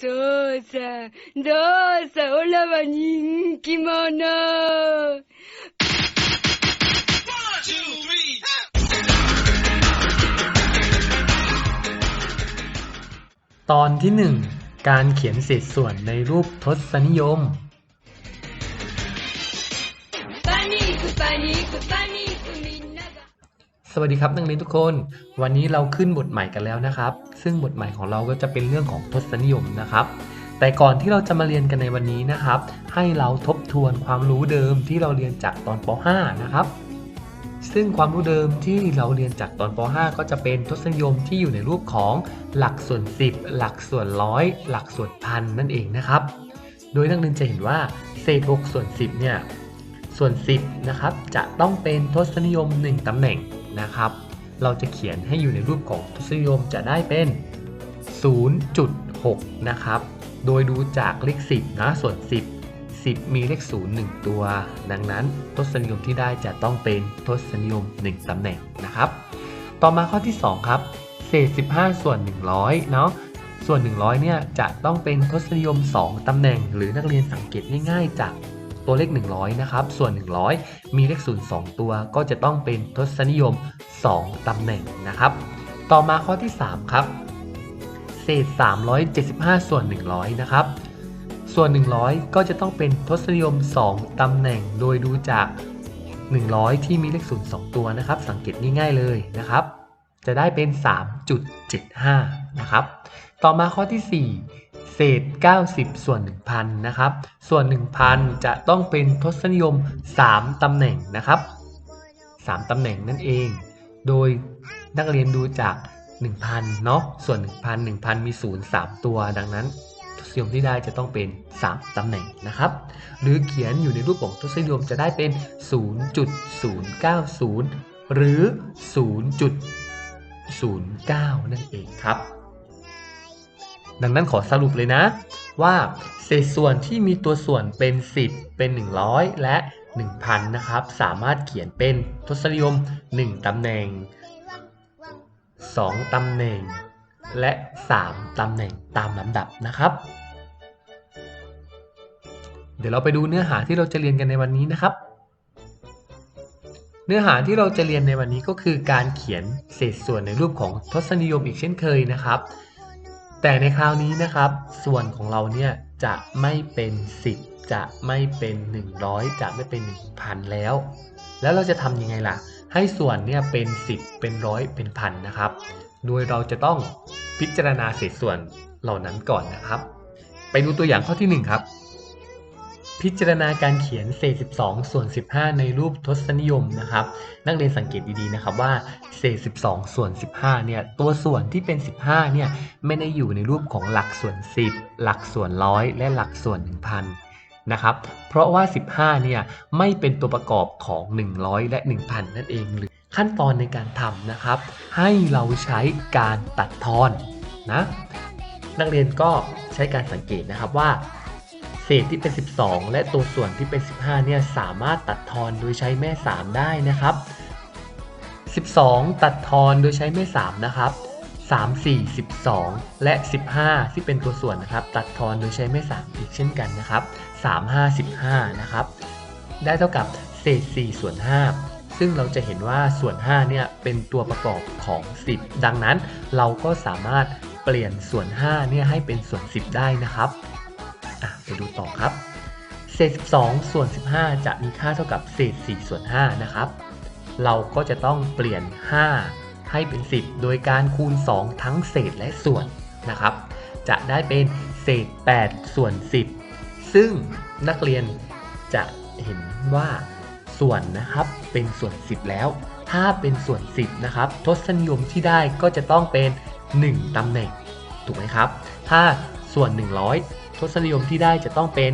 父さん、どうさ、オラは人気者。 ตอนที่ 1 การเขียนเศษส่วนในรูปทศนิยม パニック、パニック、パニック、みんなが。 สวัสดีครับนักเรียนทุกคน วันนี้เราขึ้นบทใหม่กันแล้วนะครับ ซึ่งบทใหม่ของเราก็จะเป็นเรื่องของทศนิยมนะครับ แต่ก่อนที่เราจะมาเรียนกันในวันนี้นะครับ ให้เราทบทวนความรู้เดิมที่เราเรียนจากตอนป .5 นะครับ ซึ่งความรู้เดิมที่เราเรียนจากตอนป .5 ก็จะเป็นทศนิยมที่อยู่ในรูปของหลักส่วน 10 หลักส่วนร้อย หลักส่วนพันนั่นเองนะครับ โดยนักเรียนจะเห็นว่าเศษ6ส่วน10เนี่ย ส่วน 10 นะครับ จะต้องเป็นทศนิยม 1ตำแหน่ง นะครับ เราจะเขียนให้อยู่ในรูปของทศนิยมจะได้เป็น 0.6 นะครับ โดยดูจากเลข 10 นะ ส่วน 10 10 มีเลข 0 1 ตัว ดังนั้นทศนิยมที่ได้จะต้องเป็นทศนิยม 1 ตำแหน่งนะครับ ต่อมาข้อที่ 2 ครับ เศษ 15 ส่วน 100 เนาะส่วน 100 เนี่ยจะต้องเป็นทศนิยม 2 ตำแหน่ง หรือนักเรียนสังเกตง่าย ๆ จาก ตัวเลข 100 นะครับ ส่วน 100 มีเลข0 2ตัว ก็จะต้องเป็นทศนิยม 2 ตำแหน่งนะครับ ต่อมาข้อที่ 3 ครับ เศษ 375 ส่วน 100 นะครับ ส่วน 100 ก็จะต้องเป็นทศนิยม 2 ตำแหน่ง โดยดูจาก 100 ที่มีเลข0 2ตัวนะครับ สังเกตง่ายๆเลยนะครับ จะได้เป็น 3.75 นะครับ ต่อมาข้อที่ 4 เศษ 90 ส่วน 1,000นะครับ ส่วน 1,000 จะต้องเป็นทศนิยม 3 ตำแหน่งนะครับ 3 ตำแหน่งนั่นเอง โดยนักเรียนดูจาก 1,000 เนาะ ส่วน 1,000 1,000 มี 0 3 ตัว ดังนั้นทศนิยมที่ได้จะต้องเป็น 3 ตำแหน่งนะครับ หรือเขียนอยู่ในรูปของทศนิยมจะได้เป็น 0.090 หรือ 0.09 นั่นเองครับ ดังนั้นขอสรุปเลยนะ ว่าเศษส่วนที่มีตัวส่วนเป็น 10 เป็น 100 และ 1,000 นะครับ สามารถเขียนเป็นทศนิยม 1 ตำแหน่ง 2 ตำแหน่ง และ 3 ตำแหน่งตามลำดับนะครับ เดี๋ยวเราไปดูเนื้อหาที่เราจะเรียนกันในวันนี้นะครับเนื้อหาที่เราจะเรียนในวันนี้ก็คือการเขียนเศษส่วนในรูปของทศนิยมอีกเช่นเคยนะครับ แต่ในคราวนี้นะครับ ส่วนของเราเนี่ยจะไม่เป็น 10 จะไม่เป็น 100 จะไม่เป็น 1,000 แล้ว แล้วเราจะทำยังไงล่ะ ให้ส่วนเนี่ยเป็น 10 เป็นร้อยเป็นพันนะครับ โดยเราจะต้องพิจารณาเศษส่วนเหล่านั้นก่อนนะครับ ไปดูตัวอย่างข้อที่ 1 ครับ พิจารณาการเขียนเศษ 12 ส่วน 15 ในรูปทศนิยมนะครับ นักเรียนสังเกตดีๆนะครับว่าเศษ 12 ส่วน 15 เนี่ย ตัวส่วนที่เป็น 15 เนี่ย ไม่ได้อยู่ในรูปของหลักส่วน 10 หลักส่วนร้อยและหลักส่วน 1,000 นะครับ เพราะว่า 15 เนี่ย ไม่เป็นตัวประกอบของ 100 และ 1,000 นั่นเองหรือขั้นตอนในการทำนะครับ ให้เราใช้การตัดทอนนะ นักเรียนก็ใช้การสังเกตนะครับว่า เศษที่เป็น 12 และตัวส่วนที่เป็น 15 เนี่ยสามารถตัดทอนโดยใช้แม่ 3 ได้นะครับ 12 ตัดทอนโดยใช้แม่ 3 นะครับ 3 4 12 และ 15 ที่เป็นตัวส่วนนะครับ ตัดทอนโดยใช้แม่ 3 อีกเช่นกันนะครับ 3 5 15 นะครับ ได้เท่ากับเศษ 4 ส่วน 5 ซึ่งเราจะเห็นว่าส่วน 5 เนี่ยเป็นตัวประกอบของ 10 ดังนั้นเราก็สามารถเปลี่ยนส่วน 5 เนี่ยให้เป็นส่วน 10 ได้นะครับ ไปดูต่อครับเศษ 12 ส่วน 15 จะมีค่าเท่ากับเศษ 4 ส่วน 5 นะครับ เราก็จะต้องเปลี่ยน 5 ให้เป็น 10 โดยการคูณ 2 ทั้งเศษและส่วนนะครับ จะได้เป็นเศษ 8 ส่วน 10 ซึ่งนักเรียนจะเห็นว่าส่วนนะครับเป็นส่วน 10 แล้ว ถ้าเป็นส่วน 10 นะครับ ทศนิยมที่ได้ก็จะต้องเป็น 1ตำแหน่ง ถูกไหมครับ ถ้าส่วน 100 ทศนิยมที่ได้จะต้องเป็น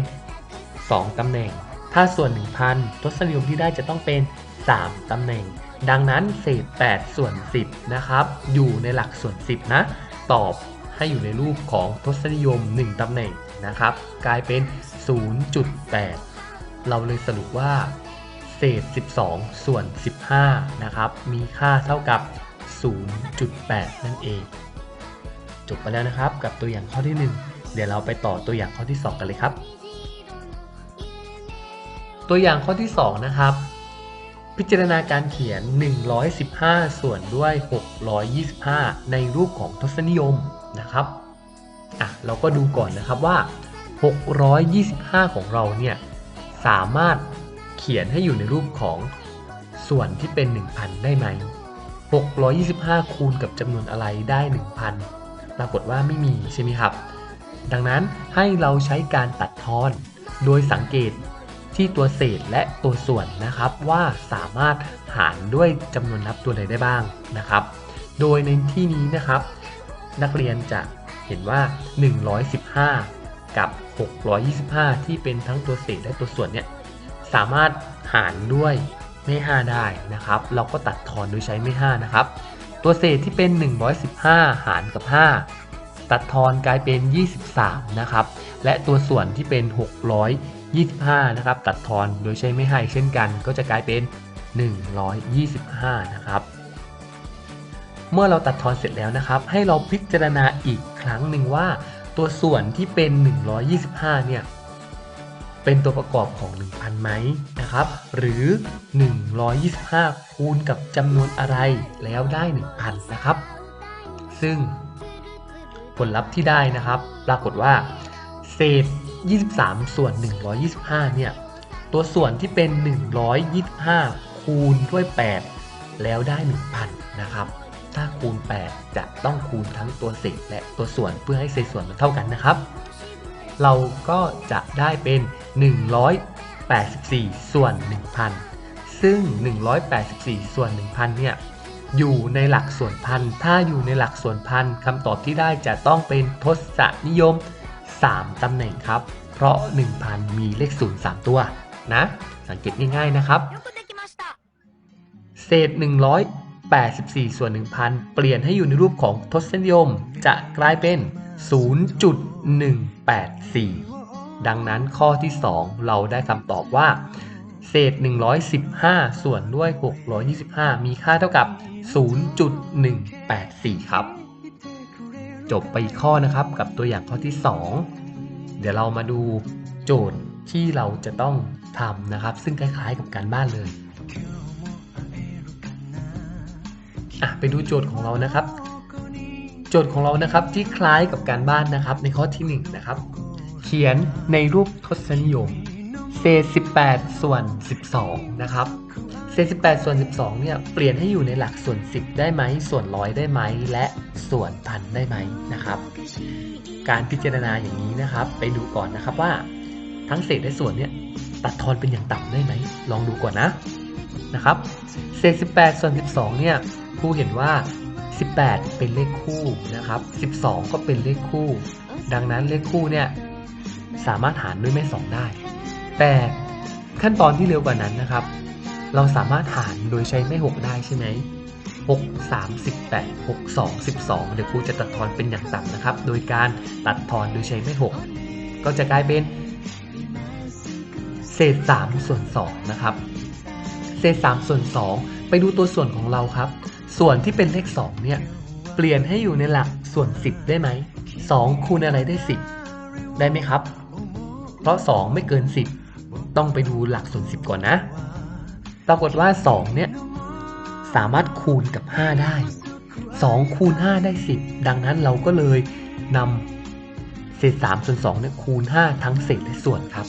2 ตำแหน่ง ถ้าส่วน 1,000 ทศนิยมที่ได้จะต้องเป็น 3 ตำแหน่ง ดังนั้นเศษ 8 ส่วน 10 นะครับ อยู่ในหลักส่วน 10 นะ ตอบให้อยู่ในรูปของทศนิยม 1 ตำแหน่งนะครับ กลายเป็น 0.8 เราเลยสรุปว่า เศษ 12 ส่วน 15 นะครับ มีค่าเท่ากับ 0.8 นั่นเอง จบไปแล้วนะครับกับตัวอย่างข้อที่ 1 เดี๋ยวเราไปต่อตัวอย่างข้อที่ 2 กันเลยครับ ตัวอย่างข้อที่ 2 นะครับ พิจารณาการเขียน 115 ส่วนด้วย 625 ในรูปของทศนิยมนะครับอะเราก็ดูก่อนนะครับว่า 625 ของเราเนี่ยสามารถเขียนให้อยู่ในรูปของส่วนที่เป็น 1,000 ได้ไหม 625 คูณกับจำนวนอะไรได้ 1,000 ปรากฏว่าไม่มีใช่ไหมครับ ดังนั้นให้เราใช้การตัดทอน โดยสังเกตที่ตัวเศษและตัวส่วนนะครับ ว่าสามารถหารด้วยจำนวนนับตัวใดได้บ้างนะครับ โดยในที่นี้นะครับ นักเรียนจะเห็นว่า 115 กับ 625 ที่เป็นทั้งตัวเศษและตัวส่วนเนี่ยสามารถหารด้วยไม่ 5 ได้นะครับ เราก็ตัดทอนโดยใช้ไม่ 5 นะครับ ตัวเศษที่เป็น 115 หารกับ 5 ตัดทอนกลายเป็น 23 นะครับ และตัวส่วนที่เป็น 625 นะครับ ตัดทอนโดยใช้ไม่ให้เช่นกันก็จะกลายเป็น 125 นะครับ เมื่อเราตัดทอนเสร็จแล้วนะครับ ให้เราพิจารณาอีกครั้งหนึ่งว่า ตัวส่วนที่เป็น 125 เนี่ยเป็นตัวประกอบของ 1,000 ไหมนะครับ หรือ 125 คูณกับจำนวนอะไรแล้วได้ 1,000 นะครับ ซึ่ง ผลลัพธ์ที่ได้นะครับ ปรากฏว่า เศษ 23 ส่วน 125 เนี่ย ตัวส่วนที่เป็น 125 คูณด้วย 8 แล้วได้ 1,000 นะครับ ถ้าคูณ 8 จะต้องคูณทั้งตัวเศษและตัวส่วนเพื่อให้เศษส่วนมันเท่ากันนะครับ เราก็จะได้เป็น 184 ส่วน 1,000 ซึ่ง 184 ส่วน 1,000 เนี่ย อยู่ในหลักส่วนพันถ้าอยู่ในหลักส่วนพันคำตอบที่ได้จะต้องเป็นทศนิยม 3ตำแหน่งครับ เพราะ 1,000 มีเลขศูนย์3ตัวนะ สังเกตง่ายๆนะครับ เศษ 184 ส่วน 1,000 เปลี่ยนให้อยู่ในรูปของทศนิยม จะกลายเป็น 0.184 ดังนั้นข้อที่ 2 เราได้คำตอบว่า เศษ 115 ส่วนด้วย 625 มีค่าเท่ากับ 0.184 ครับ จบไปอีกข้อนะครับกับตัวอย่างข้อที่ 2 เดี๋ยวเรามาดูโจทย์ที่เราจะต้องทำนะครับ ซึ่งคล้ายๆกับการบ้านเลยอะไปดูโจทย์ของเรานะครับ โจทย์ของเรานะครับที่คล้ายกับการบ้านนะครับในข้อที่1นะครับ เขียนในรูปทศนิยม เศษ 18 ส่วน 12 นะครับ เศษ 18 ส่วน 12 เนี่ย เปลี่ยนให้อยู่ในหลักส่วน 10 ได้ไหม ส่วนร้อยได้ไหม และส่วนพันได้ไหมนะครับ การพิจารณาอย่างนี้นะครับ ไปดูก่อนนะครับว่า ทั้งเศษและส่วนเนี่ย ตัดทอนเป็นอย่างต่ำได้ไหม ลองดูก่อนนะ นะครับ เศษ 18 ส่วน 12 เนี่ยครูเห็นว่า 18 เป็นเลขคู่นะครับ 12 ก็เป็นเลขคู่ ดังนั้นเลขคู่เนี่ย สามารถหารด้วยแม่2ได้ แต่ขั้นตอนที่เร็วกว่านั้นนะครับ เราสามารถหารโดยใช้แม่ 6 ได้ใช่ไหม6 3 18 6 2 12 เดี๋ยวครูจะตัดทอนเป็นอย่างต่ำนะครับ โดยการตัดทอนโดยใช้แม่ 6 ก็จะกลายเป็น เศษ 3 ส่วน 2 นะครับ เศษ 3 ส่วน 2 ไปดูตัวส่วนของเราครับ ส่วนที่เป็นเลข 2 เนี่ย เปลี่ยนให้อยู่ในหลักส่วน 10 ได้ไหม 2 คูณอะไรได้ 10 ได้ไหมครับ เพราะ 2 ไม่เกิน 10 ต้องไปดูหลักส่วน10 ก่อนนะ ปรากฏว่า 2 เนี่ย สามารถคูณกับ 5 ได้ 2 คูณ 5 ได้ 10 ดังนั้นเราก็เลยนำเศษ3ส่วน2เนี่ยคูณ 5 ทั้งเศษและส่วนครับ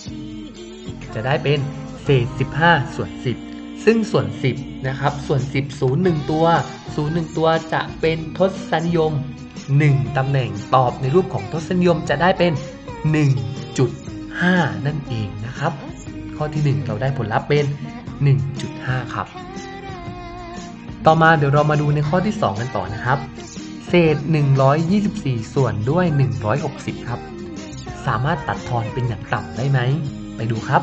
จะได้เป็นเศษ 15 ส่วน 10 ซึ่งส่วน 10 นะครับ ส่วน 10 0 1 ตัว 0 1 ตัวจะเป็นทศนิยม 1 ตำแหน่งตอบในรูปของทศนิยมจะได้เป็น 1.5 นั่นเองนะครับ ข้อที่ 1 เราได้ผลลัพธ์เป็น 1.5 ครับ ต่อมาเดี๋ยวเรามาดูในข้อที่ 2 กันต่อนะครับ เศษ 124 ส่วนด้วย 160 ครับ สามารถตัดทอนเป็นอย่างต่ำได้ไหม ไปดูครับ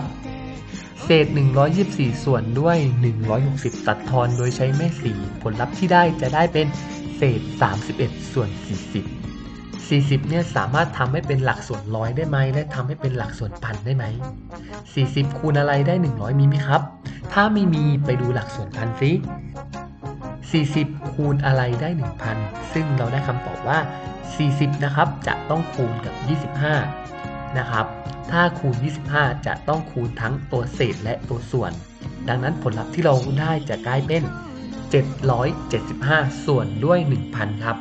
เศษ 124 ส่วนด้วย 160 ตัดทอนโดยใช้แม่สีผลลัพธ์ที่ได้จะได้เป็นเศษ 31 ส่วน 40 40เนี่ยสามารถทำให้เป็นหลักส่วนร้อยได้ไหมและทำให้เป็นหลักส่วนพันได้ไหม 40 คูณอะไรได้ 100 มีไหมครับ ถ้าไม่มีไปดูหลักส่วนพันซิ40 คูณอะไรได้ 1,000 ซึ่งเราได้คำตอบว่า 40 นะครับ จะต้องคูณกับ 25 นะครับ ถ้าคูณ 25 จะต้องคูณทั้งตัวเศษและตัวส่วน ดังนั้นผลลัพธ์ที่เราได้จะกลายเป็น 775 ส่วนด้วย 1,000 ครับ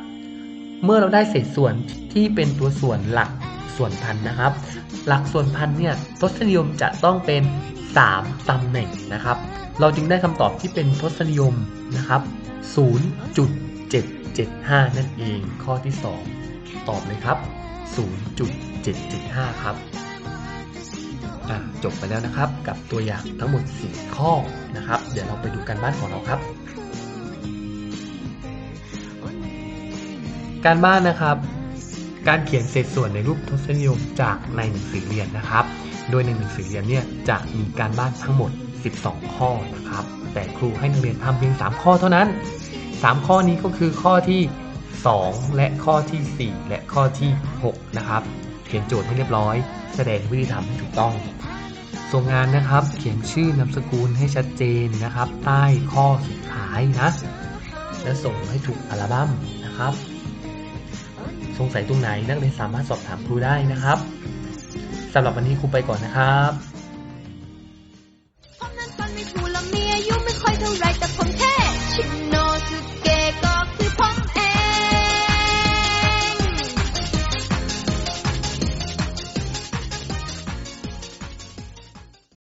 เมื่อเราได้เศษส่วนที่เป็นตัวส่วนหลักส่วนพันนะครับ หลักส่วนพันเนี่ยทศนิยมจะต้องเป็น 3ตำแหน่งนะครับ เราจึงได้คำตอบที่เป็นทศนิยมนะครับ 0.775 นั่นเองข้อที่ 2 ตอบเลยครับ 0.775 ครับจบไปแล้วนะครับกับตัวอย่างทั้งหมด 4 ข้อนะครับ เดี๋ยวเราไปดูกันบ้านของเราครับ การบ้านนะครับ การเขียนเศษส่วนในรูปทศนิยมจากในหนังสือเรียนนะครับ โดยในหนังสือเรียนเนี่ยจะมีการบ้านทั้งหมด 12 ข้อนะครับ แต่ครูให้นักเรียนทำเพียง 3 ข้อเท่านั้น 3 ข้อนี้ก็คือข้อที่ 2 และข้อที่ 4 และข้อที่ 6 นะครับ เขียนโจทย์ให้เรียบร้อย แสดงวิธีทำให้ถูกต้องส่งงานนะครับ เขียนชื่อนามสกุลให้ชัดเจนนะครับ ใต้ข้อสุดท้ายนะ และส่งให้ถูกอัลบั้มนะครับ สงสัยตรงไหนนักเรียนสามารถสอบถามครูได้นะครับสำหรับวันนี้ครูไปก่อนนะครับผมนั้นฟันไม่ถูละมีอายุไม่ค่อยเท่าไรแต่ผม